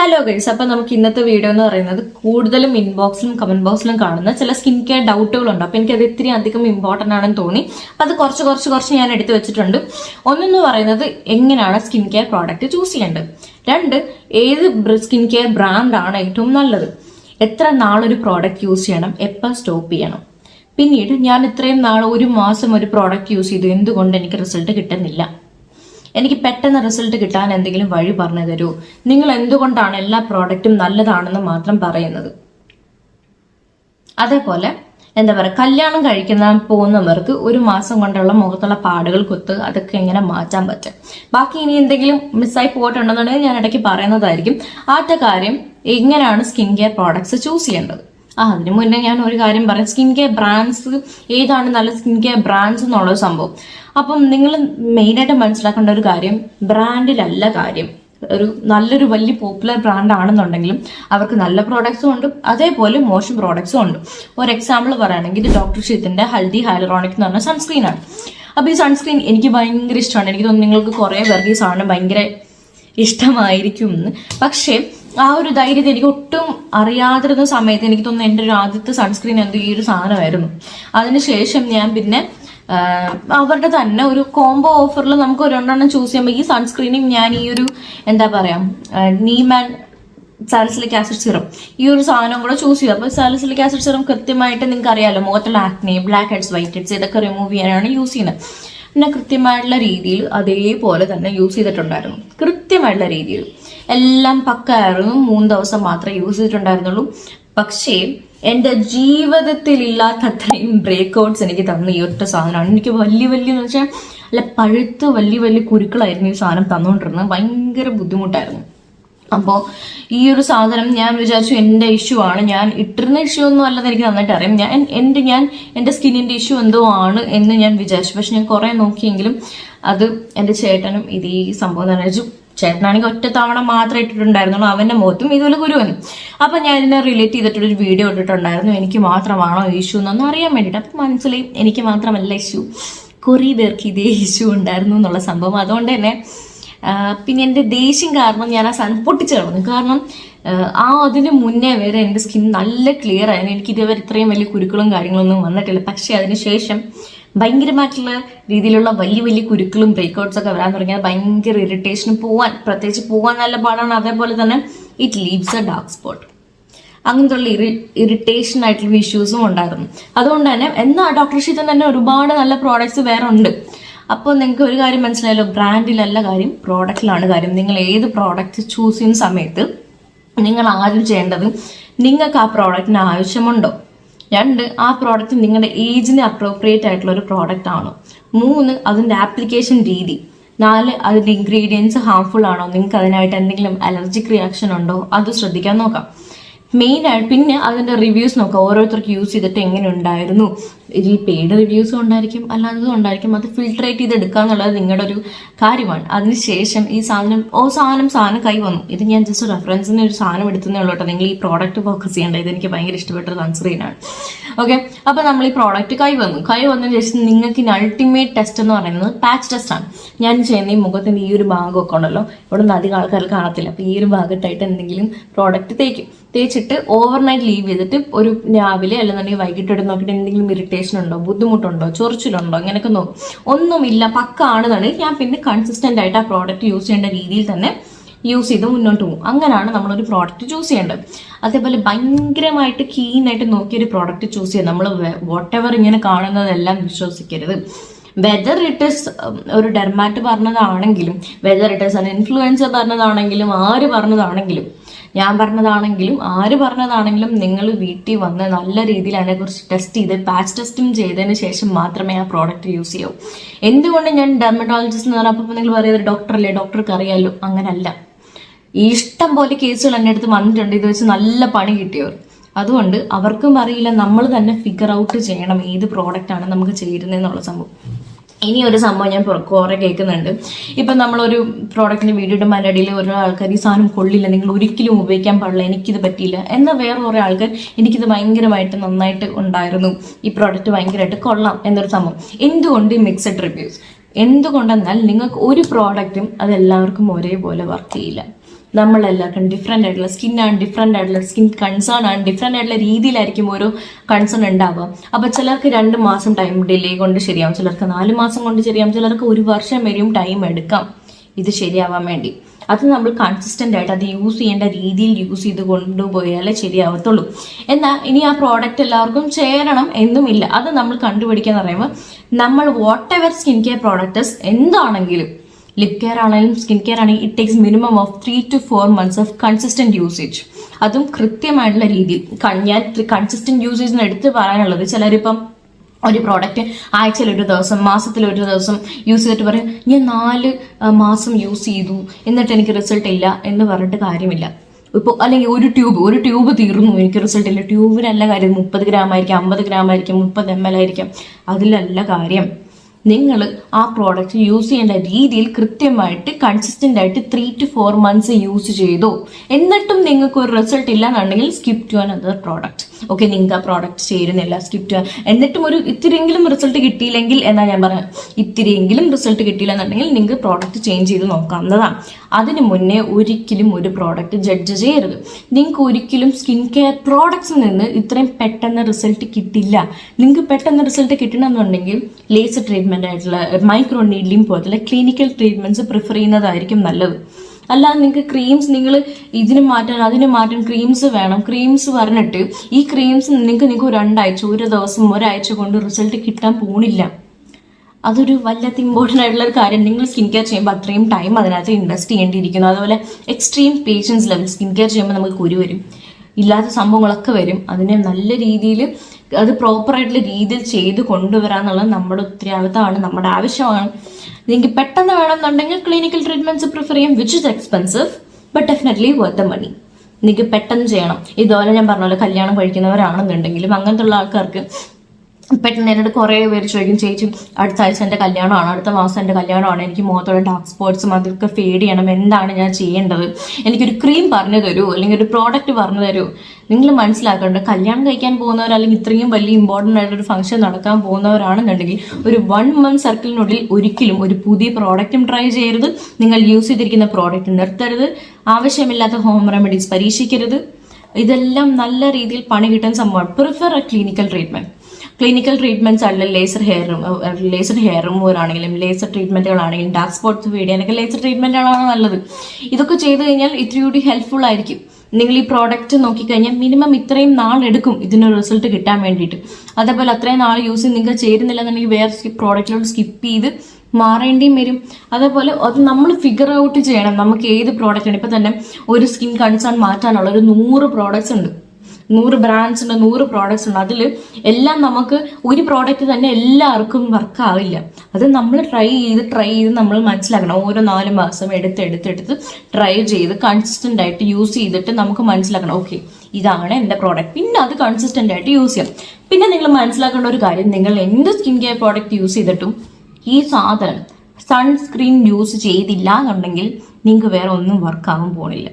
Hello guys അപ്പൊ നമുക്ക് ഇന്നത്തെ വീഡിയോ എന്ന് പറയുന്നത് കൂടുതലും ഇൻബോക്സിലും കമന്റ് ബോക്സിലും കാണുന്ന ചില സ്കിൻ കെയർ ഡൗട്ടുകളുണ്ട് അപ്പൊ എനിക്കത് ഇത്തിരി അധികം ഇമ്പോർട്ടന്റ് ആണെന്ന് തോന്നി. അപ്പൊ അത് കുറച്ച് കുറച്ച് കുറച്ച് ഞാൻ എടുത്തു വെച്ചിട്ടുണ്ട്. ഒന്നെന്ന് പറയുന്നത് എങ്ങനെയാണ് സ്കിൻ കെയർ പ്രോഡക്റ്റ് ചൂസ് ചെയ്യേണ്ടത്? രണ്ട് ഏത് സ്കിൻ കെയർ ബ്രാൻഡാണ് ഏറ്റവും നല്ലത്? എത്ര നാളൊരു പ്രോഡക്റ്റ് യൂസ് ചെയ്യണം? എപ്പോൾ സ്റ്റോപ്പ് ചെയ്യണം? പിന്നീട് ഞാൻ ഇത്രയും നാൾ ഒരു മാസം ഒരു പ്രോഡക്റ്റ് യൂസ് ചെയ്തു. എന്തുകൊണ്ട് എനിക്ക് റിസൾട്ട് കിട്ടുന്നില്ല? എനിക്ക് പെട്ടെന്ന് റിസൾട്ട് കിട്ടാൻ എന്തെങ്കിലും വഴി പറഞ്ഞു തരൂ. നിങ്ങൾ എന്തുകൊണ്ടാണ് എല്ലാ പ്രോഡക്റ്റും നല്ലതാണെന്ന് മാത്രം പറയുന്നത്? അതേപോലെ എന്താ പറയുക കല്യാണം കഴിക്കുന്ന പോകുന്നവർക്ക് ഒരു മാസം കൊണ്ടുള്ള മുഖത്തുള്ള പാടുകൾ കുത്ത് അതൊക്കെ എങ്ങനെ മാറ്റാൻ പറ്റും? ബാക്കി ഇനി എന്തെങ്കിലും മിസ്സായി പോയിട്ടുണ്ടെന്നുണ്ടെങ്കിൽ ഞാൻ ഇടയ്ക്ക് പറയുന്നതായിരിക്കും. ആദ്യ കാര്യം എങ്ങനെയാണ് സ്കിൻ കെയർ പ്രോഡക്ട്സ് ചൂസ് ചെയ്യേണ്ടത്? ആ അതിനു മുന്നേ ഞാൻ ഒരു കാര്യം പറയാം. സ്കിൻ കെയർ ബ്രാൻഡ്സ് ഏതാണ് നല്ല സ്കിൻ കെയർ ബ്രാൻഡ്സ് എന്നുള്ള സംഭവം. അപ്പം നിങ്ങൾ മെയിനായിട്ട് മനസ്സിലാക്കേണ്ട ഒരു കാര്യം ബ്രാൻഡിലല്ല കാര്യം. ഒരു നല്ലൊരു വലിയ പോപ്പുലർ ബ്രാൻഡ് ആണെന്നുണ്ടെങ്കിലും അവർക്ക് നല്ല പ്രോഡക്ട്സും ഉണ്ട് അതേപോലെ മോശം പ്രോഡക്ട്സും ഉണ്ട്. ഒരു എക്സാമ്പിൾ പറയുകയാണെങ്കിൽ ഡോക്ടർ ഷീത്തിന്റെ ഹൽദി ഹൈലറോണിക് എന്ന് പറഞ്ഞ സൺസ്ക്രീൻ ആണ്. അപ്പോൾ ഈ സൺസ്ക്രീൻ എനിക്ക് ഭയങ്കര ഇഷ്ടമാണ്. എനിക്ക് തോന്നുന്നു നിങ്ങൾക്ക് കുറേ പേർക്ക് ഈ സാധനം ഭയങ്കര ഇഷ്ടമായിരിക്കും എന്ന്. പക്ഷേ ആ ഒരു ധൈര്യത്തെ എനിക്ക് ഒട്ടും അറിയാതിരുന്ന സമയത്ത് എനിക്ക് തോന്നുന്നു എന്റെ ഒരു ആദ്യത്തെ സൺസ്ക്രീൻ എന്തോ ഈ ഒരു സാധനമായിരുന്നു. അതിനുശേഷം ഞാൻ പിന്നെ അവരുടെ തന്നെ ഒരു കോംബോ ഓഫറിൽ നമുക്ക് ഒരെണ്ണം ചൂസ് ചെയ്യുമ്പോൾ ഈ സൺസ്ക്രീനും ഞാൻ ഈ ഒരു എന്താ പറയുക നീമാൻ സാലിസിലിക് ആസിഡ് സിറം ഈ ഒരു സാധനം കൂടെ ചൂസ് ചെയ്തു. അപ്പോൾ സാലിസിലിക് ആസിഡ് സിറം കൃത്യമായിട്ട് നിങ്ങൾക്ക് അറിയാമല്ലോ മുഖത്തുള്ള acne blackheads whiteheads ഇതൊക്കെ റിമൂവ് ചെയ്യാനാണ് യൂസ് ചെയ്യുന്നത്. പിന്നെ കൃത്യമായിട്ടുള്ള രീതിയിൽ അതേപോലെ തന്നെ യൂസ് ചെയ്തിട്ടുണ്ടായിരുന്നു. കൃത്യമായിട്ടുള്ള രീതിയിൽ. എല്ലാം പക്കായിരുന്നു. മൂന്ന് ദിവസം മാത്രമേ യൂസ് ചെയ്തിട്ടുണ്ടായിരുന്നുള്ളൂ. പക്ഷേ എന്റെ ജീവിതത്തിൽ ഇല്ലാത്ത അത്രയും ബ്രേക്ക് ഔട്ട്സ് എനിക്ക് തന്ന ഈ ഒറ്റ സാധനമാണ്. എനിക്ക് വലിയ വലിയ എന്ന് വെച്ചാൽ അല്ല പഴുത്ത് വലിയ വലിയ കുരുക്കളായിരുന്നു ഈ സാധനം തന്നുകൊണ്ടിരുന്നത് ഭയങ്കര ബുദ്ധിമുട്ടായിരുന്നു. അപ്പോൾ ഈ ഒരു സാധനം ഞാൻ വിചാരിച്ചു എന്റെ ഇഷ്യൂ ആണ്. ഞാൻ ഇട്ടിരുന്ന ഇഷ്യൂ ഒന്നും അല്ലെന്ന് എനിക്ക് നന്നായിട്ട് അറിയാം. ഞാൻ എന്റെ ഞാൻ എന്റെ സ്കിന്നിന്റെ ഇഷ്യൂ എന്തോ ആണ് എന്ന് ഞാൻ വിചാരിച്ചു. പക്ഷെ ഞാൻ കുറേ നോക്കിയെങ്കിലും അത് എന്റെ ചേട്ടനും ഇത് ഈ സംഭവം തന്നെ ചേട്ടനാണെങ്കിൽ ഒറ്റ തവണ മാത്രമേ ഇട്ടിട്ടുണ്ടായിരുന്നുള്ളൂ. അവന്റെ മുഖത്തും ഇതുപോലെ ഗുരുവൻ അപ്പം ഞാൻ ഇതിനെ റിലേറ്റ് ചെയ്തിട്ടൊരു വീഡിയോ ഇട്ടിട്ടുണ്ടായിരുന്നു. എനിക്ക് മാത്രമാണോ ഇഷ്യൂ എന്നൊന്നും അറിയാൻ വേണ്ടിയിട്ട്. അപ്പം മനസ്സിലായി എനിക്ക് മാത്രമല്ല ഇഷ്യൂ കുറേ പേർക്ക് ഇതേ ഇഷ്യൂ ഉണ്ടായിരുന്നു എന്നുള്ള സംഭവം. അതുകൊണ്ട് തന്നെ പിന്നെ എന്റെ ദേഷ്യം കാരണം ഞാൻ ആ സാധനം പൊട്ടിച്ചു കളഞ്ഞു. കാരണം ആ, അതിന് മുന്നേ വരെ എന്റെ സ്കിൻ നല്ല ക്ലിയർ ആയിരുന്നു. എനിക്ക് ഇതുവരെ ഇത്രയും വലിയ കുരുക്കളും കാര്യങ്ങളൊന്നും വന്നിട്ടില്ല. പക്ഷേ അതിന് ശേഷം ഭയങ്കരമായിട്ടുള്ള രീതിയിലുള്ള വലിയ വലിയ കുരുക്കളും ബ്രേക്ക്ഔട്ട്സ് ഒക്കെ വരാൻ തുടങ്ങിയാൽ ഭയങ്കര ഇറിറ്റേഷനും പോവാൻ പ്രത്യേകിച്ച് പോവാൻ നല്ല പാടാണ്. അതേപോലെ തന്നെ it leaves a dark spot അങ്ങനത്തുള്ള ഇറി ഇറിറ്റേഷൻ ആയിട്ടുള്ള ഇഷ്യൂസും ഉണ്ടായിരുന്നു. അതുകൊണ്ട് തന്നെ എന്നാൽ ഡോക്ടർ ഷീത്തൻ തന്നെ ഒരുപാട് നല്ല പ്രോഡക്ട്സ് വേറെ ഉണ്ട്. അപ്പോൾ നിങ്ങൾക്ക് ഒരു കാര്യം മനസ്സിലായല്ലോ ബ്രാൻഡിലല്ല കാര്യം പ്രോഡക്റ്റിലാണ് കാര്യം. നിങ്ങൾ ഏത് പ്രോഡക്റ്റ് ചൂസ് ചെയ്യുന്ന സമയത്ത് നിങ്ങൾ ആദ്യം ചെയ്യേണ്ടത് നിങ്ങൾക്ക് ആ പ്രോഡക്റ്റിന് ആവശ്യമുണ്ടോ? രണ്ട് ആ പ്രോഡക്റ്റ് നിങ്ങളുടെ ഏജിന് അപ്രോപ്രിയേറ്റ് ആയിട്ടുള്ള ഒരു പ്രോഡക്റ്റ് ആണോ? മൂന്ന് അതിന്റെ ആപ്ലിക്കേഷൻ രീതി. നാല് അതിന്റെ ഇൻഗ്രീഡിയൻസ് ഹാംഫുൾ ആണോ? നിങ്ങൾക്ക് അതിനായിട്ട് എന്തെങ്കിലും അലർജിക് റിയാക്ഷൻ ഉണ്ടോ? അത് ശ്രദ്ധിക്കാൻ നോക്കാം. മെയിൻ ആയിട്ട് പിന്നെ അതിന്റെ റിവ്യൂസ് നോക്കാം. ഓരോരുത്തർക്ക് യൂസ് ചെയ്തിട്ട് എങ്ങനെ ഉണ്ടായിരുന്നു. ഇതിൽ പെയ്ഡ് റിവ്യൂസും ഉണ്ടായിരിക്കും അല്ലാത്തതും ഉണ്ടായിരിക്കും. അത് ഫിൽട്രേറ്റ് ചെയ്ത് എടുക്കുക എന്നുള്ളത് നിങ്ങളുടെ ഒരു കാര്യമാണ്. അതിനുശേഷം ഈ സാധനം ഓ സാധനം സാധനം കൈ വന്നു. ഇത് ഞാൻ ജസ്റ്റ് റെഫറൻസിന് ഒരു സാധനം എടുത്തതേ ഉള്ളൂ കേട്ടോ. നിങ്ങൾ ഈ പ്രോഡക്റ്റ് ഫോക്കസ് ചെയ്യേണ്ട ഇത് എനിക്ക് ഭയങ്കര ഇഷ്ടപ്പെട്ട സൺസ്ക്രീനാണ് ഓക്കെ അപ്പോൾ നമ്മൾ ഈ പ്രോഡക്റ്റ് കൈ വന്നു. കൈ വന്നതിന് ശേഷം നിങ്ങൾക്ക് ഇനി അൾട്ടിമേറ്റ് ടെസ്റ്റ് എന്ന് പറയുന്നത് പാച്ച് ടെസ്റ്റ് ആണ്. ഞാൻ ചെയ്യുന്ന ഈ മുഖത്തിന്റെ ഈ ഒരു ഭാഗമൊക്കെ ഉണ്ടല്ലോ. ഇവിടെ നിന്ന് അധികം ആൾക്കാർ കാണത്തില്ല. അപ്പോൾ ഈ ഒരു ഭാഗത്തായിട്ട് എന്തെങ്കിലും പ്രോഡക്റ്റ് തേക്കും. തേച്ചിട്ട് ഓവർനൈറ്റ് ലീവ് ചെയ്തിട്ട് ഒരു രാവിലെ അല്ലെന്നുണ്ടെങ്കിൽ വൈകിട്ട് എടുത്ത് നോക്കിയിട്ട് എന്തെങ്കിലും ഇറിറ്റേഷൻ ഉണ്ടോ ബുദ്ധിമുട്ടുണ്ടോ ചൊറിച്ചിലുണ്ടോ ഇങ്ങനെയൊക്കെ നോക്കും. ഒന്നുമില്ല പക്ക ആണെന്നുണ്ടെങ്കിൽ ഞാൻ പിന്നെ കൺസിസ്റ്റന്റ് ആയിട്ട് ആ പ്രോഡക്റ്റ് യൂസ് ചെയ്യേണ്ട രീതിയിൽ തന്നെ യൂസ് ചെയ്ത് മുന്നോട്ട് പോകും. അങ്ങനെയാണ് നമ്മളൊരു പ്രോഡക്റ്റ് ചൂസ് ചെയ്യേണ്ടത്. അതേപോലെ ഭയങ്കരമായിട്ട് കീനായിട്ട് നോക്കിയൊരു പ്രോഡക്റ്റ് ചൂസ് ചെയ്യുക നമ്മൾ വാട്ട് എവർ ഇങ്ങനെ കാണുന്നതെല്ലാം വിശ്വസിക്കരുത്. വെദർ ഇറ്റ് ഇസ് ഒരു ഡെർമാറ്റ് പറഞ്ഞതാണെങ്കിലും whether it is an influencer പറഞ്ഞതാണെങ്കിലും ആര് പറഞ്ഞതാണെങ്കിലും ഞാൻ പറഞ്ഞതാണെങ്കിലും ആര് പറഞ്ഞതാണെങ്കിലും നിങ്ങൾ വീട്ടിൽ വന്ന് നല്ല രീതിയിൽ അതിനെക്കുറിച്ച് ടെസ്റ്റ് ചെയ്ത് പാച്ച് ടെസ്റ്റും ചെയ്തതിന് ശേഷം മാത്രമേ ആ പ്രോഡക്റ്റ് യൂസ് ചെയ്യൂ എന്തുകൊണ്ട് ഞാൻ ഡെർമറ്റോളജിസ്റ്റ് എന്ന് പറഞ്ഞപ്പോൾ നിങ്ങൾ പറയുന്നത് ഡോക്ടർ അല്ലേ ഡോക്ടർക്ക് അറിയാമല്ലോ അങ്ങനല്ല ഇഷ്ടം പോലെ കേസുകൾ എന്റെ അടുത്ത് വന്നിട്ടുണ്ട് ഇത് വെച്ച് നല്ല പണി കിട്ടിയവർ. അതുകൊണ്ട് അവർക്കും അറിയില്ല നമ്മൾ തന്നെ ഫിഗർ ഔട്ട് ചെയ്യണം ഏത് പ്രോഡക്റ്റാണ് നമുക്ക് ചേരുന്നതെന്നുള്ള സംഭവം. ഇനി ഒരു സംഭവം ഞാൻ കുറെ കേൾക്കുന്നുണ്ട്. ഇപ്പം നമ്മളൊരു പ്രോഡക്റ്റിന് വീഡിയോ ഇടുമ്പോൾ അതിന്റെ ഇടയിൽ ഓരോ ആൾക്കാർ ഈ സാധനം കൊള്ളില്ല നിങ്ങൾ ഒരിക്കലും ഉപയോഗിക്കാൻ പാടില്ല എനിക്കിത് പറ്റിയില്ല എന്നാൽ വേറെ കുറേ ആൾക്കാർ എനിക്കിത് ഭയങ്കരമായിട്ട് നന്നായിട്ട് ഉണ്ടായിരുന്നു. ഈ പ്രോഡക്റ്റ് ഭയങ്കരമായിട്ട് കൊള്ളാം എന്നൊരു സംഭവം. എന്തുകൊണ്ട് ഈ മിക്സഡ് റിവ്യൂസ് എന്തുകൊണ്ടെന്നാൽ നിങ്ങൾക്ക് ഒരു പ്രോഡക്റ്റും അതെല്ലാവർക്കും ഒരേപോലെ വർക്ക് ചെയ്യില്ല. നമ്മളെല്ലാവർക്കും ഡിഫറെന്റ് ആയിട്ടുള്ള സ്കിന്നാണ് ഡിഫറെന്റ് ആയിട്ടുള്ള സ്കിൻ കൺസേൺ ആണ്. ഡിഫറെന്റ് ആയിട്ടുള്ള രീതിയിലായിരിക്കും ഓരോ കൺസേൺ ഉണ്ടാവുക. അപ്പോൾ ചിലർക്ക് രണ്ട് മാസം ടൈം ഡിലേ കൊണ്ട് ശരിയാവും. ചിലർക്ക് നാല് മാസം കൊണ്ട് ശരിയാവും. ചിലർക്ക് ഒരു വർഷം വരെയും ടൈം എടുക്കാം. ഇത് ശരിയാവാൻ വേണ്ടി. അത് നമ്മൾ കൺസിസ്റ്റന്റ് ആയിട്ട് അത് യൂസ് ചെയ്യേണ്ട രീതിയിൽ യൂസ് ചെയ്ത് കൊണ്ടുപോയാലേ ശരിയാവത്തുള്ളൂ. എന്നാൽ ഇനി ആ പ്രോഡക്റ്റ് എല്ലാവർക്കും ചേരണം എന്നുമില്ല. അത് നമ്മൾ കണ്ടുപിടിക്കുക എന്ന് പറയുമ്പോൾ നമ്മൾ whatever skin care products എന്താണെങ്കിലും ലിപ് കെയർ ആണെങ്കിലും സ്കിൻ കെയർ ആണെങ്കിലും it takes minimum of three to four months of consistent usage അതും കൃത്യമായിട്ടുള്ള രീതിയിൽ ഞാൻ കൺസിസ്റ്റന്റ് യൂസേജിന് എടുത്ത് പറയാനുള്ളത് ചിലരിപ്പം ഒരു പ്രോഡക്റ്റ് ആഴ്ചയിൽ ഒരു ദിവസം മാസത്തിൽ ഒരു ദിവസം യൂസ് ചെയ്തിട്ട് പറയും ഞാൻ നാല് മാസം യൂസ് ചെയ്തു. എന്നിട്ട് എനിക്ക് റിസൾട്ട് ഇല്ല എന്ന് പറഞ്ഞിട്ട് കാര്യമില്ല. ഇപ്പോൾ അല്ലെങ്കിൽ ഒരു ട്യൂബ് ഒരു ട്യൂബ് തീർന്നു. എനിക്ക് റിസൾട്ട് ഇല്ല. ട്യൂബിനല്ല കാര്യം. മുപ്പത് ഗ്രാം ആയിരിക്കും അമ്പത് ഗ്രാം ആയിരിക്കും മുപ്പത് എം എൽ ആയിരിക്കും. അതിലല്ല കാര്യം. നിങ്ങൾ ആ പ്രോഡക്റ്റ് യൂസ് ചെയ്യേണ്ട രീതിയിൽ കൃത്യമായിട്ട് കൺസിസ്റ്റന്റ് ആയിട്ട് three to four months use ചെയ്തു. എന്നിട്ടും നിങ്ങൾക്ക് ഒരു റിസൾട്ട് ഇല്ല എന്നുണ്ടെങ്കിൽ skip to another product okay നിങ്ങൾക്ക് ആ പ്രോഡക്റ്റ് ചേരുന്നില്ല സ്കിപ്പ് എന്നിട്ടും ഒരു ഇത്തിരിയെങ്കിലും റിസൾട്ട് കിട്ടിയില്ലെങ്കിൽ എന്നാ ഞാൻ പറഞ്ഞത് ഇത്തിരിയെങ്കിലും റിസൾട്ട് കിട്ടിയില്ല എന്നുണ്ടെങ്കിൽ നിങ്ങൾക്ക് പ്രോഡക്റ്റ് ചേഞ്ച് ചെയ്ത് നോക്കാവുന്നതാണ്. അതിന് മുന്നേ ഒരിക്കലും ഒരു പ്രോഡക്റ്റ് ജഡ്ജ് ചെയ്യരുത്. നിങ്ങൾക്ക് ഒരിക്കലും സ്കിൻ കെയർ പ്രോഡക്ട്സിൽ നിന്ന് ഇത്രയും പെട്ടെന്ന് റിസൾട്ട് കിട്ടില്ല. നിങ്ങൾക്ക് പെട്ടെന്ന് റിസൾട്ട് കിട്ടണമെന്നുണ്ടെങ്കിൽ ലേസർ ട്രീറ്റ്മെന്റ് ആയിട്ടുള്ള മൈക്രോ നീഡ്ലിംഗ് പോലത്തുള്ള ക്ലിനിക്കൽ ട്രീറ്റ്മെന്റ്സ് പ്രിഫർ ചെയ്യുന്നതായിരിക്കും നല്ലത്. അല്ലാതെ നിങ്ങൾക്ക് ക്രീംസ് നിങ്ങൾ ഇതിന് മാറ്റാൻ അതിന് മാറ്റാൻ ക്രീംസ് വേണം. ക്രീംസ് പറഞ്ഞിട്ട് ഈ ക്രീംസ് നിങ്ങൾക്ക് നിങ്ങൾക്ക് രണ്ടാഴ്ച ഒരു ദിവസം ഒരാഴ്ച കൊണ്ട് റിസൾട്ട് കിട്ടാൻ പോണില്ല. അതൊരു വല്ലാത്ത ഇമ്പോർട്ടന്റ് ആയിട്ടുള്ള ഒരു കാര്യം. നിങ്ങൾ സ്കിൻ കെയർ ചെയ്യുമ്പോൾ അത്രയും ടൈം അതിനകത്ത് ഇൻവെസ്റ്റ് ചെയ്യേണ്ടിയിരിക്കുന്നു. അതുപോലെ extreme patience level skin care ചെയ്യുമ്പോൾ നമുക്ക് കുരു വരും. ഇല്ലാത്ത സംഭവങ്ങളൊക്കെ വരും. അതിനെ നല്ല രീതിയിൽ അത് പ്രോപ്പറായിട്ടുള്ള രീതിയിൽ ചെയ്ത് കൊണ്ടുവരാന്നുള്ളത് നമ്മുടെ ഉത്തരവാദിത്തമാണ് നമ്മുടെ ആവശ്യമാണ്. നിങ്ങൾക്ക് പെട്ടെന്ന് വേണമെന്നുണ്ടെങ്കിൽ ക്ലിനിക്കൽ ട്രീറ്റ്മെന്റ്സ് പ്രിഫർ ചെയ്യാം which is expensive but definitely worth the money നിങ്ങൾക്ക് പെട്ടെന്ന് ചെയ്യണം. ഇതുപോലെ ഞാൻ പറഞ്ഞ പോലെ കല്യാണം കഴിക്കുന്നവരാണെന്നുണ്ടെങ്കിലും അങ്ങനത്തെ ഉള്ള ആൾക്കാർക്ക് പെട്ടെന്ന് എന്നോട് കുറേ പേര് ചോദിക്കും ചേച്ചി അടുത്ത ആഴ്ച എന്റെ കല്യാണമാണ് അടുത്ത മാസം എന്റെ കല്യാണമാണ് എനിക്ക് മുഖത്തോടെ ഡാർക്ക് സ്പോട്ട്സും അതൊക്കെ ഫേഡ് ചെയ്യണം എന്താണ് ഞാൻ ചെയ്യേണ്ടത്? എനിക്കൊരു ക്രീം പറഞ്ഞു തരൂ അല്ലെങ്കിൽ ഒരു പ്രോഡക്റ്റ് പറഞ്ഞു തരൂ. നിങ്ങൾ മനസ്സിലാക്കേണ്ടത് കല്യാണം കഴിക്കാൻ പോകുന്നവർ അല്ലെങ്കിൽ ഇത്രയും വലിയ ഇമ്പോർട്ടന്റ് ആയിട്ടൊരു ഫംഗ്ഷൻ നടക്കാൻ പോകുന്നവരാണെന്നുണ്ടെങ്കിൽ ഒരു വൺ മന്ത് സർക്കിളിനുള്ളിൽ ഒരിക്കലും ഒരു പുതിയ പ്രോഡക്റ്റും ട്രൈ ചെയ്യരുത്. നിങ്ങൾ യൂസ് ചെയ്തിരിക്കുന്ന പ്രോഡക്റ്റ് നിർത്തരുത്. ആവശ്യമില്ലാത്ത ഹോം റെമഡീസ് പരീക്ഷിക്കരുത്. ഇതെല്ലാം നല്ല രീതിയിൽ പണി കിട്ടാൻ സംഭവമാണ്. Prefer a clinical treatment clinical treatments ആണെങ്കിലും laser hair laser hair remover ആണെങ്കിലും ലേസർ ട്രീറ്റ്മെന്റുകളാണെങ്കിലും ഡാർക്ക് സ്പോട്ട്സ് ഫീഡ് ചെയ്യാനൊക്കെ ലേസർ ട്രീറ്റ്മെന്റുകളാണ് നല്ലത്. ഇതൊക്കെ ചെയ്തു കഴിഞ്ഞാൽ ഇത്രയും കൂടി ഹെൽപ്ഫുൾ ആയിരിക്കും. നിങ്ങൾ ഈ പ്രോഡക്റ്റ് നോക്കിക്കഴിഞ്ഞാൽ മിനിമം ഇത്രയും നാളെടുക്കും ഇതിനൊരു റിസൾട്ട് കിട്ടാൻ വേണ്ടിയിട്ട്. അതേപോലെ അത്രയും നാൾ യൂസ് ചെയ്ത് നിങ്ങൾക്ക് ചേരുന്നില്ല എന്നുണ്ടെങ്കിൽ വേറെ പ്രോഡക്റ്റിലോട്ട് സ്കിപ്പ് ചെയ്ത് മാറേണ്ടിയും വരും. അതേപോലെ അത് നമ്മൾ ഫിഗർ ഔട്ട് ചെയ്യണം. നമുക്ക് ഏത് പ്രോഡക്റ്റ് ആണ്? ഇപ്പൊ തന്നെ ഒരു സ്കിൻ കൺസേൺ മാറ്റാനുള്ള ഒരു നൂറ് പ്രോഡക്റ്റ്സ് ഉണ്ട്. നൂറ് ബ്രാൻഡ്സ് ഉണ്ട് നൂറ് പ്രോഡക്ട്സ് ഉണ്ട്. അതിൽ എല്ലാം നമുക്ക് ഒരു പ്രോഡക്റ്റ് തന്നെ എല്ലാവർക്കും വർക്ക് ആവില്ല. അത് നമ്മൾ ട്രൈ ചെയ്ത് ട്രൈ ചെയ്ത് നമ്മൾ മനസ്സിലാക്കണം. ഓരോ നാല് മാസം എടുത്ത് എടുത്ത് എടുത്ത് ട്രൈ ചെയ്ത് കൺസിസ്റ്റന്റ് ആയിട്ട് യൂസ് ചെയ്തിട്ട് നമുക്ക് മനസ്സിലാക്കണം. ഓക്കെ ഇതാണ് എന്റെ പ്രോഡക്റ്റ് പിന്നെ അത് കൺസിസ്റ്റന്റ് ആയിട്ട് യൂസ് ചെയ്യാം. പിന്നെ നിങ്ങൾ മനസ്സിലാക്കേണ്ട ഒരു കാര്യം നിങ്ങൾ എന്ത് സ്കിൻ കെയർ പ്രോഡക്റ്റ് യൂസ് ചെയ്തിട്ടും ഈ സാധനം സൺസ്ക്രീൻ യൂസ് ചെയ്തില്ല എന്നുണ്ടെങ്കിൽ നിങ്ങൾക്ക് വേറെ ഒന്നും വർക്ക് ആവാൻ പോണില്ല.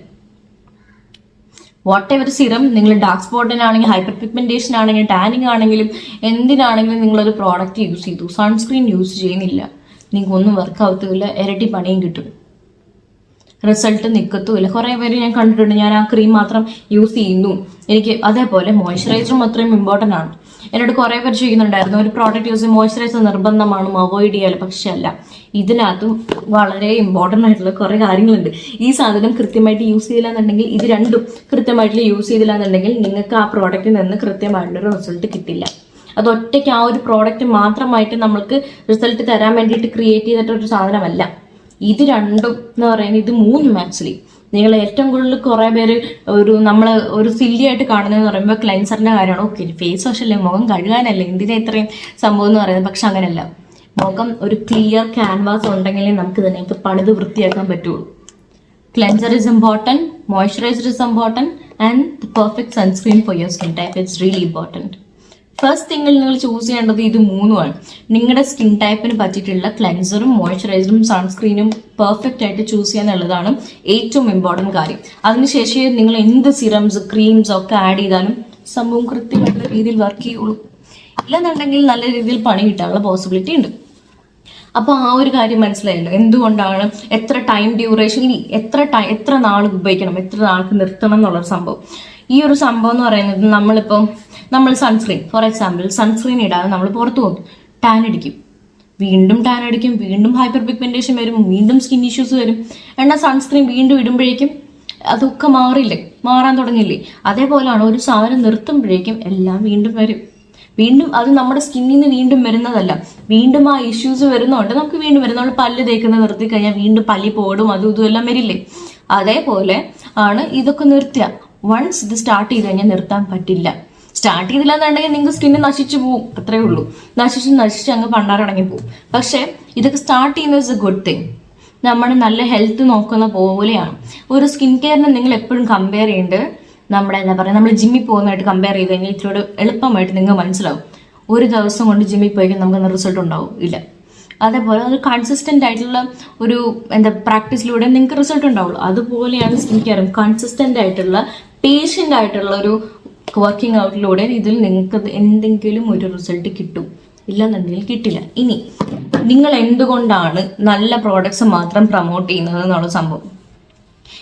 വാട്ട് എവർ സിറം നിങ്ങൾ ഡാർക്ക് സ്പോട്ടിനാണെങ്കിൽ ഹൈപ്പർ പിഗ്മെന്റേഷൻ ആണെങ്കിലും ടാനിങ് ആണെങ്കിലും എന്തിനാണെങ്കിലും നിങ്ങളൊരു പ്രോഡക്റ്റ് യൂസ് ചെയ്തു. സൺസ്ക്രീൻ യൂസ് ചെയ്യുന്നില്ല. നിങ്ങൾക്ക് ഒന്നും വർക്ക് ആവത്തുമില്ല. ഇരട്ടി പണിയും കിട്ടും. റിസൾട്ട് നിൽക്കത്തുമില്ല കുറേ പേര് ഞാൻ കണ്ടിട്ടുണ്ട്. ഞാൻ ആ ക്രീം മാത്രം യൂസ് ചെയ്യുന്നു. എനിക്ക് അതേപോലെ മോയ്സ്ചറൈസറും അത്രയും ഇമ്പോർട്ടന്റ് ആണ്. എന്നോട് കുറേ പേർ ചോദിക്കുന്നുണ്ടായിരുന്നു ഒരു പ്രോഡക്റ്റ് യൂസ് മോയ്സ്ചറൈസർ നിർബന്ധമാണ് അവോയ്ഡ് ചെയ്യാൽ? പക്ഷെ അല്ല ഇതിനകത്തും വളരെ ഇമ്പോർട്ടന്റ് ആയിട്ടുള്ള കുറേ കാര്യങ്ങളുണ്ട്. ഈ സാധനം കൃത്യമായിട്ട് യൂസ് ചെയ്തില്ല എന്നുണ്ടെങ്കിൽ ഇത് രണ്ടും കൃത്യമായിട്ട് യൂസ് ചെയ്തില്ല എന്നുണ്ടെങ്കിൽ നിങ്ങൾക്ക് ആ പ്രോഡക്റ്റിൽ നിന്ന് കൃത്യമായിട്ടുള്ള റിസൾട്ട് കിട്ടില്ല. അത് ഒറ്റയ്ക്ക് ആ ഒരു പ്രോഡക്റ്റ് മാത്രമായിട്ട് നമ്മൾക്ക് റിസൾട്ട് തരാൻ വേണ്ടിയിട്ട് ക്രിയേറ്റ് ചെയ്തിട്ടൊരു സാധനമല്ല. ഇത് രണ്ടും എന്ന് പറയുന്നത് ഇത് മൂന്നും ആക്ച്വലി നിങ്ങൾ ഏറ്റവും കൂടുതൽ കുറേ പേര് ഒരു നമ്മൾ ഒരു സില്ലി ആയിട്ട് കാണുന്നതെന്ന് പറയുമ്പോൾ ക്ലെൻസറിന്റെ കാര്യമാണ്. ഓക്കെ ഫേസ് വാഷ് അല്ലേ? മുഖം കഴുകാനല്ലേ? എന്തിനാ ഇത്രയും സംഭവം എന്ന് പറയുന്നത്? പക്ഷെ അങ്ങനെയല്ല. മുഖം ഒരു ക്ലിയർ ക്യാൻവാസ് ഉണ്ടെങ്കിലേ നമുക്ക് ഇതിനകത്ത് പണിത് വൃത്തിയാക്കാൻ പറ്റുള്ളൂ. Cleanser is important moisturiser is important and the perfect sunscreen for your skin type it's really important. First തിങ്ങിൽ നിങ്ങൾ ചൂസ് ചെയ്യേണ്ടത് ഇത് മൂന്നുമാണ്. നിങ്ങളുടെ സ്കിൻ ടൈപ്പിന് പറ്റിയിട്ടുള്ള ക്ലെൻസറും മോയ്സ്ചറൈസറും സൺസ്ക്രീനും പെർഫെക്റ്റ് ആയിട്ട് ചൂസ് ചെയ്യാന്നുള്ളതാണ് ഏറ്റവും ഇമ്പോർട്ടന്റ് കാര്യം. അതിനുശേഷം നിങ്ങൾ എന്ത് സിറംസ് ക്രീംസ് ഒക്കെ ആഡ് ചെയ്താലും സംഭവം കൃത്യമായിട്ടുള്ള രീതിയിൽ വർക്ക് ചെയ്യുള്ളൂ. ഇല്ലെന്നുണ്ടെങ്കിൽ നല്ല രീതിയിൽ പണി കിട്ടാനുള്ള പോസിബിലിറ്റി ഉണ്ട്. അപ്പോൾ ആ ഒരു കാര്യം മനസ്സിലായല്ലോ. എന്തുകൊണ്ടാണ് എത്ര ടൈം ഡ്യൂറേഷൻ എത്ര ടൈം എത്ര നാൾ ഉപയോഗിക്കണം എത്ര നാൾക്ക് നിർത്തണം എന്നുള്ളൊരു സംഭവം. ഈ ഒരു സംഭവം എന്ന് പറയുന്നത് നമ്മളിപ്പം നമ്മൾ സൺസ്ക്രീൻ ഫോർ എക്സാമ്പിൾ സൺസ്ക്രീൻ ഇടാതെ നമ്മൾ പുറത്തു പോകും. ടാൻ അടിക്കും. വീണ്ടും ടാൻ അടിക്കും വീണ്ടും ഹൈപ്പർ പിഗ്മെന്റേഷൻ വരും വീണ്ടും സ്കിൻ ഇഷ്യൂസ് വരും. എന്നാൽ സൺസ്ക്രീൻ വീണ്ടും ഇടുമ്പോഴേക്കും അതൊക്കെ മാറില്ലേ? മാറാൻ തുടങ്ങില്ലേ അതേപോലെയാണ് ഒരു സാധനം നിർത്തുമ്പോഴേക്കും എല്ലാം വീണ്ടും വരും. വീണ്ടും അത് നമ്മുടെ സ്കിന്നിൽ നിന്ന് വീണ്ടും വരുന്നതല്ല. വീണ്ടും ആ ഇഷ്യൂസ് വരുന്നതുകൊണ്ട് നമുക്ക് വീണ്ടും വരും. നമ്മൾ പല്ല് തേക്കുന്നത് നിർത്തി കഴിഞ്ഞാൽ വീണ്ടും പല്ലി പോടും അതും ഇതും എല്ലാം വരില്ലേ? അതേപോലെ ആണ് ഇതൊക്കെ നിർത്തുക. വൺസ് ഇത് സ്റ്റാർട്ട് ചെയ്ത് കഴിഞ്ഞാൽ നിർത്താൻ പറ്റില്ല. സ്റ്റാർട്ട് ചെയ്തില്ല എന്നുണ്ടെങ്കിൽ നിങ്ങൾക്ക് സ്കിന്ന് നശിച്ചു പോകും അത്രേ ഉള്ളൂ. നശിച്ച് നശിച്ച് അങ്ങ് പണ്ടാറടങ്ങി പോകും പക്ഷേ ഇതൊക്കെ സ്റ്റാർട്ട് ചെയ്യുന്നത് ഇസ് എ ഗുഡ് തിങ് നമ്മൾ നല്ല ഹെൽത്ത് നോക്കുന്ന പോലെയാണ്. ഒരു സ്കിൻ കെയറിനെ നിങ്ങൾ എപ്പോഴും കമ്പയർ ചെയ്യേണ്ടത് നമ്മുടെ എന്താ പറയുക നമ്മൾ ജിമ്മിൽ പോകുന്നതായിട്ട് കമ്പയർ ചെയ്ത് കഴിഞ്ഞാൽ ഇച്ചിരി എളുപ്പമായിട്ട് നിങ്ങൾക്ക് മനസ്സിലാവും. ഒരു ദിവസം കൊണ്ട് ജിമ്മിൽ പോയി നമുക്ക് റിസൾട്ട് ഉണ്ടാവും? ഇല്ല. അതേപോലെ ഒരു കൺസിസ്റ്റന്റ് ആയിട്ടുള്ള ഒരു എന്താ പ്രാക്ടീസിലൂടെ നിങ്ങൾക്ക് റിസൾട്ട് ഉണ്ടാവുള്ളൂ. അതുപോലെയാണ് സ്കിൻ കെയറും കൺസിസ്റ്റന്റ് ആയിട്ടുള്ള പേഷ്യന്റ് ആയിട്ടുള്ള ഒരു വർക്കിംഗ് ഔട്ടിലൂടെ ഇതിൽ നിങ്ങൾക്ക് എന്തെങ്കിലും ഒരു റിസൾട്ട് കിട്ടും. ഇല്ലെന്നുണ്ടെങ്കിൽ കിട്ടില്ല. ഇനി നിങ്ങൾ എന്തുകൊണ്ടാണ് നല്ല പ്രോഡക്ട്സ് മാത്രം പ്രൊമോട്ട് ചെയ്യുന്നത് എന്നുള്ള സംഭവം?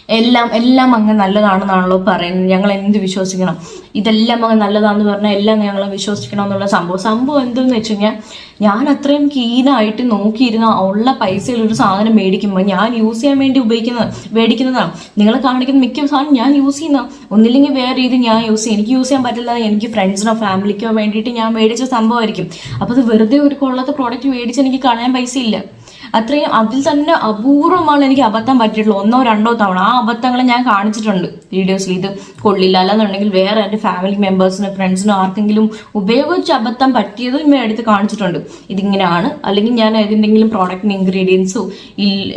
എല്ലാം എല്ലാം അങ്ങ് നല്ലതാണെന്നാണല്ലോ പറയുന്നത്. ഞങ്ങൾ എന്ത് വിശ്വസിക്കണം? ഇതെല്ലാം അങ്ങ് നല്ലതാണെന്ന് പറഞ്ഞാൽ എല്ലാം ഞങ്ങൾ വിശ്വസിക്കണം എന്നുള്ള സംഭവം. സംഭവം എന്തെന്ന് വെച്ച് കഴിഞ്ഞാൽ ഞാൻ അത്രയും കീനായിട്ട് നോക്കിയിരുന്ന ഉള്ള പൈസയിൽ ഒരു സാധനം മേടിക്കുമ്പോൾ ഞാൻ യൂസ് ചെയ്യാൻ വേണ്ടി ഉപയോഗിക്കുന്നത് മേടിക്കുന്നതാണ്. നിങ്ങൾ കാണിക്കുന്ന മിക്ക സാധനം ഞാൻ യൂസ് ചെയ്യുന്ന. ഒന്നില്ലെങ്കിൽ വേറെ രീതി ഞാൻ യൂസ് ചെയ്യും. എനിക്ക് യൂസ് ചെയ്യാൻ പറ്റില്ല. എനിക്ക് ഫ്രണ്ട്സിനോ ഫാമിലിക്കോ വേണ്ടിയിട്ട് ഞാൻ മേടിച്ച സംഭവമായിരിക്കും. അപ്പോൾ അത് വെറുതെ ഒരു കൊള്ളാത്ത പ്രോഡക്റ്റ് മേടിച്ച് എനിക്ക് കളയാൻ പൈസ ഇല്ല അത്രയും അതിൽ തന്നെ അപൂർവമാണ് എനിക്ക് അബദ്ധം പറ്റിയിട്ടുള്ളൂ ഒന്നോ രണ്ടോ തവണ ആ അബദ്ധങ്ങൾ ഞാൻ കാണിച്ചിട്ടുണ്ട് വീഡിയോസിൽ ഇത് കൊള്ളില്ല അല്ലെന്നുണ്ടെങ്കിൽ വേറെ എന്റെ ഫാമിലി മെമ്പേഴ്സിനോ ഫ്രണ്ട്സിനോ ആർക്കെങ്കിലും ഉപയോഗിച്ച് അബദ്ധം പറ്റിയതും ഇമ്മ എടുത്ത് കാണിച്ചിട്ടുണ്ട്. ഇതിങ്ങനെയാണ്. അല്ലെങ്കിൽ ഞാൻ ഏതെങ്കിലും പ്രോഡക്റ്റിന് ഇൻഗ്രീഡിയൻസോ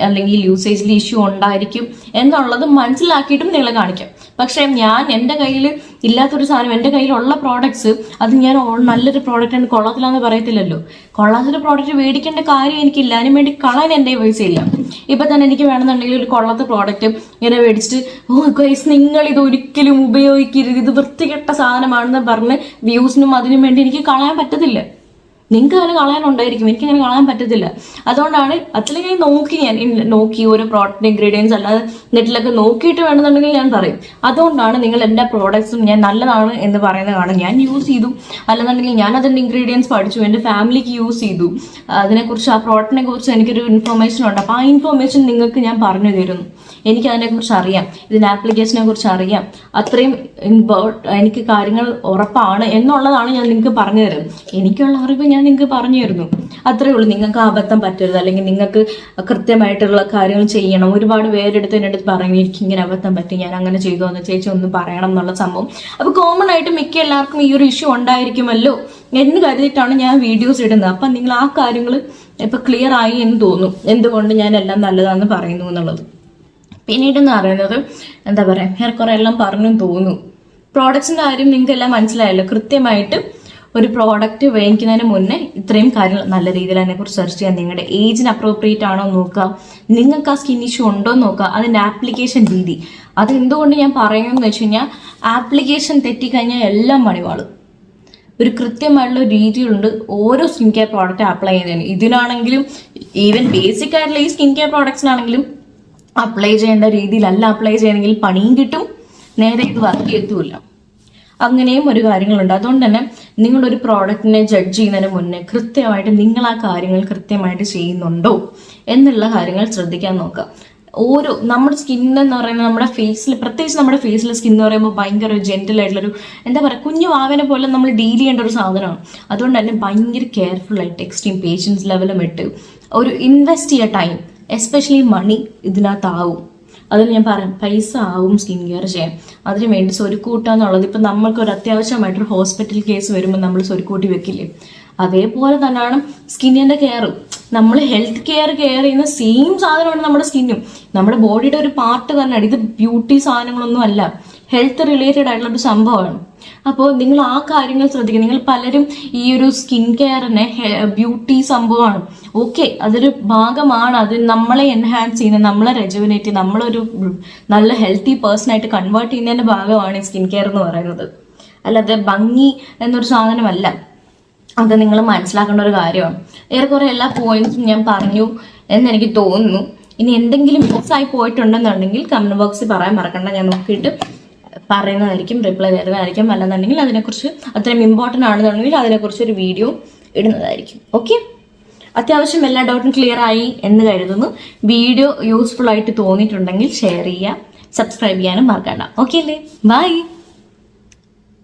അല്ലെങ്കിൽ യൂസേജിൽ ഇഷ്യൂ ഉണ്ടായിരിക്കും എന്നുള്ളത് മനസ്സിലാക്കിയിട്ടും നിങ്ങളെ കാണിക്കാം. പക്ഷേ ഞാൻ എന്റെ കയ്യിൽ ഇല്ലാത്തൊരു സാധനം എന്റെ കയ്യിലുള്ള പ്രോഡക്ട്സ് അത് ഞാൻ നല്ലൊരു പ്രോഡക്റ്റ് ആണ് കൊള്ളത്തില്ലാന്ന് പറയത്തില്ലല്ലോ. കൊള്ളാത്തൊരു പ്രോഡക്റ്റ് മേടിക്കേണ്ട കാര്യം എനിക്കില്ല. അതിന് വേണ്ടി കളയാൻ എന്റെ പൈസ ഇല്ല. ഇപ്പം തന്നെ എനിക്ക് വേണമെന്നുണ്ടെങ്കിൽ ഒരു കൊള്ളാത്ത പ്രോഡക്റ്റ് ഇങ്ങനെ മേടിച്ചിട്ട് ഓ ഗൈസ് നിങ്ങൾ ഇത് ഒരിക്കലും ഉപയോഗിക്കരുത്. ഇത് വൃത്തികെട്ട സാധനമാണെന്ന് പറഞ്ഞ് വ്യൂസിനും അതിനും വേണ്ടി എനിക്ക് കളയാൻ പറ്റത്തില്ല. നിങ്ങൾക്ക് അങ്ങനെ കളയാനുണ്ടായിരിക്കും. എനിക്ക് അങ്ങനെ കളയാൻ പറ്റത്തില്ല. അതുകൊണ്ടാണ് അത്രയും നോക്കി ഞാൻ നോക്കി ഓരോ പ്രോഡക്റ്റ് ഇൻഗ്രീഡിയൻസ് അല്ലാതെ നെറ്റിലൊക്കെ നോക്കിയിട്ട് വേണമെന്നുണ്ടെങ്കിൽ ഞാൻ പറയും. അതുകൊണ്ടാണ് നിങ്ങൾ എന്റെ പ്രോഡക്ട്സും ഞാൻ നല്ലതാണ് എന്ന് പറയുന്നത് കാണും ഞാൻ യൂസ് ചെയ്തു. അല്ലെന്നുണ്ടെങ്കിൽ ഞാൻ അതിന്റെ ഇൻഗ്രീഡിയൻസ് പഠിച്ചു. എന്റെ ഫാമിലിക്ക് യൂസ് ചെയ്തു. അതിനെക്കുറിച്ച് ആ പ്രോഡക്റ്റിനെ കുറിച്ച് എനിക്കൊരു ഇൻഫർമേഷൻ ഉണ്ട്. അപ്പോൾ ആ ഇൻഫർമേഷൻ നിങ്ങൾക്ക് ഞാൻ പറഞ്ഞു തരുന്നു എനിക്ക് അതിനെക്കുറിച്ച് അറിയാം. ഇതിന്റെ ആപ്ലിക്കേഷനെ കുറിച്ച് അറിയാം. അത്രയും എനിക്ക് കാര്യങ്ങൾ ഉറപ്പാണ് എന്നുള്ളതാണ് ഞാൻ നിങ്ങൾക്ക് പറഞ്ഞു തരുന്നത്. എനിക്കുള്ള അറിവ് ഞാൻ നിങ്ങൾക്ക് പറഞ്ഞു തരുന്നു അത്രേ ഉള്ളൂ. നിങ്ങൾക്ക് അബദ്ധം പറ്റരുത്. അല്ലെങ്കിൽ നിങ്ങൾക്ക് കൃത്യമായിട്ടുള്ള കാര്യങ്ങൾ ചെയ്യണം. ഒരുപാട് പേരെടുത്ത് എന്റെ അടുത്ത് പറഞ്ഞു എനിക്ക് ഇങ്ങനെ അബദ്ധം പറ്റി. ഞാൻ അങ്ങനെ ചെയ്തു എന്ന് ചേച്ചി ഒന്നും പറയണം എന്നുള്ള സംഭവം. അപ്പോൾ കോമൺ ആയിട്ട് മിക്ക എല്ലാവർക്കും ഈ ഒരു ഇഷ്യൂ ഉണ്ടായിരിക്കുമല്ലോ എന്ന് കരുതിയിട്ടാണ് ഞാൻ വീഡിയോസ് ഇടുന്നത്. അപ്പം നിങ്ങൾ ആ കാര്യങ്ങൾ ഇപ്പം ക്ലിയർ ആയി എന്ന് തോന്നും. എന്തുകൊണ്ട് ഞാൻ എല്ലാം നല്ലതാണെന്ന് പറയുന്നു എന്നുള്ളത്. പിന്നീടെന്ന് പറയുന്നത് എന്താ പറയുക ഏറെക്കുറെ എല്ലാം പറഞ്ഞു തോന്നുന്നു പ്രോഡക്ട്സിന്റെ കാര്യം നിങ്ങൾക്ക് എല്ലാം മനസ്സിലായല്ലോ. കൃത്യമായിട്ട് ഒരു പ്രോഡക്റ്റ് വാങ്ങിക്കുന്നതിന് മുന്നേ ഇത്രയും കാര്യങ്ങൾ നല്ല രീതിയിൽ അതിനെക്കുറിച്ച് സെർച്ച് ചെയ്യാൻ നിങ്ങളുടെ ഏജിന് അപ്രോപ്രിയേറ്റ് ആണോ നോക്കുക. നിങ്ങൾക്ക് ആ സ്കിൻ ഇഷ്യൂ ഉണ്ടോ എന്ന് നോക്കുക. അതിന്റെ ആപ്ലിക്കേഷൻ രീതി. അത് എന്തുകൊണ്ട് ഞാൻ പറയുന്നതെന്ന് വെച്ച് കഴിഞ്ഞാൽ ആപ്ലിക്കേഷൻ തെറ്റിക്കഴിഞ്ഞാൽ എല്ലാം മണിവാളും. ഒരു കൃത്യമായിട്ടുള്ള രീതിയിലുണ്ട് ഓരോ സ്കിൻ കെയർ പ്രോഡക്റ്റ് അപ്ലൈ ചെയ്യുന്നതിന്. ഇതിനാണെങ്കിലും ഈവൻ ബേസിക് ആയിട്ടുള്ള ഈ സ്കിൻ കെയർ പ്രോഡക്ട്സിനാണെങ്കിലും അപ്ലൈ ചെയ്യേണ്ട രീതിയിലല്ല അപ്ലൈ ചെയ്യണമെങ്കിൽ പണിയും കിട്ടും. നേരെ ഇത് വർക്ക് എത്തുമില്ല അങ്ങനെയും ഒരു കാര്യങ്ങളുണ്ട്. അതുകൊണ്ട് തന്നെ നിങ്ങളൊരു പ്രോഡക്റ്റിനെ ജഡ്ജ് ചെയ്യുന്നതിന് മുന്നേ കൃത്യമായിട്ട് നിങ്ങൾ ആ കാര്യങ്ങൾ കൃത്യമായിട്ട് ചെയ്യുന്നുണ്ടോ എന്നുള്ള കാര്യങ്ങൾ ശ്രദ്ധിക്കാൻ നോക്കുക. ഓരോ നമ്മുടെ സ്കിൻ എന്ന് പറയുന്നത് നമ്മുടെ ഫേസിൽ പ്രത്യേകിച്ച് നമ്മുടെ ഫേസിലെ സ്കിൻ എന്ന് പറയുമ്പോൾ ഭയങ്കര ഒരു ജെന്റൽ ആയിട്ടുള്ളൊരു എന്താ പറയുക കുഞ്ഞു വാവനെ പോലെ നമ്മൾ ഡീൽ ചെയ്യേണ്ട ഒരു സാധനമാണ്. അതുകൊണ്ട് തന്നെ ഭയങ്കര കെയർഫുൾ ആയിട്ട് എക്സ്ട്രീം പേഷ്യൻസ് ലെവലും ഇട്ട് ഒരു ഇൻവെസ്റ്റ് ചെയ്യുക ടൈം എസ്പെഷ്യലി മണി ഇതിനകത്താവും. അതിൽ ഞാൻ പറയാം പൈസ ആവും സ്കിൻ കെയർ ചെയ്യാൻ. അതിന് വേണ്ടി സ്വരുക്കൂട്ടുക എന്നുള്ളത് ഇപ്പം നമ്മൾക്ക് ഒരു അത്യാവശ്യമായിട്ടൊരു ഹോസ്പിറ്റൽ കേസ് വരുമ്പോൾ നമ്മൾ സ്വരുക്കൂട്ടി വെക്കില്ലേ? അതേപോലെ തന്നെയാണ് സ്കിന്നിന്റെ കെയറും നമ്മൾ ഹെൽത്ത് കെയർ കെയർ ചെയ്യുന്ന സെയിം സാധനമാണ് നമ്മുടെ സ്കിന്നും നമ്മുടെ ബോഡിയുടെ ഒരു പാർട്ട് തന്നെയാണ്. ഇത് ബ്യൂട്ടി സാധനങ്ങളൊന്നും അല്ല. ഹെൽത്ത് റിലേറ്റഡ് ആയിട്ടുള്ള ഒരു സംഭവമാണ്. അപ്പോൾ നിങ്ങൾ ആ കാര്യങ്ങൾ ശ്രദ്ധിക്കുക നിങ്ങൾ പലരും ഈ ഒരു സ്കിൻ കെയറിനെ ബ്യൂട്ടി സംഭവമാണ്. ഓക്കെ അതൊരു ഭാഗമാണ്. അത് നമ്മളെ എൻഹാൻസ് ചെയ്യുന്ന നമ്മളെ റെജുവിനേറ്റ് നമ്മളൊരു നല്ല ഹെൽത്തി പേഴ്സൺ ആയിട്ട് കൺവേർട്ട് ചെയ്യുന്നതിന്റെ ഭാഗമാണ് ഈ സ്കിൻ കെയർ എന്ന് പറയുന്നത്. അല്ലാതെ ഭംഗി എന്നൊരു സാധനമല്ല. അത് നിങ്ങൾ മനസ്സിലാക്കേണ്ട ഒരു കാര്യമാണ്. ഏറെക്കുറെ എല്ലാ പോയിന്റ്സും ഞാൻ പറഞ്ഞു എന്നെനിക്ക് തോന്നുന്നു. ഇനി എന്തെങ്കിലും മിക്സ് ആയി പോയിട്ടുണ്ടെന്നുണ്ടെങ്കിൽ കമന്റ് ബോക്സിൽ പറയാൻ മറക്കണ്ട. ഞാൻ നോക്കിയിട്ട് പറയുന്നതായിരിക്കും റിപ്ലൈ തരുന്നതായിരിക്കും. അല്ലെന്നുണ്ടെങ്കിൽ അതിനെക്കുറിച്ച് അത്രയും ഇമ്പോർട്ടന്റ് ആണെന്നുണ്ടെങ്കിൽ അതിനെക്കുറിച്ച് ഒരു വീഡിയോ ഇടുന്നതായിരിക്കും. ഓക്കെ അത്യാവശ്യം എല്ലാ ഡൗട്ടും ക്ലിയർ ആയി എന്ന് കരുതുന്നു. വീഡിയോ യൂസ്ഫുൾ ആയിട്ട് തോന്നിയിട്ടുണ്ടെങ്കിൽ ഷെയർ ചെയ്യുക സബ്സ്ക്രൈബ് ചെയ്യാനും മറക്കണ്ട. ഓക്കെ അല്ലേ? ബൈ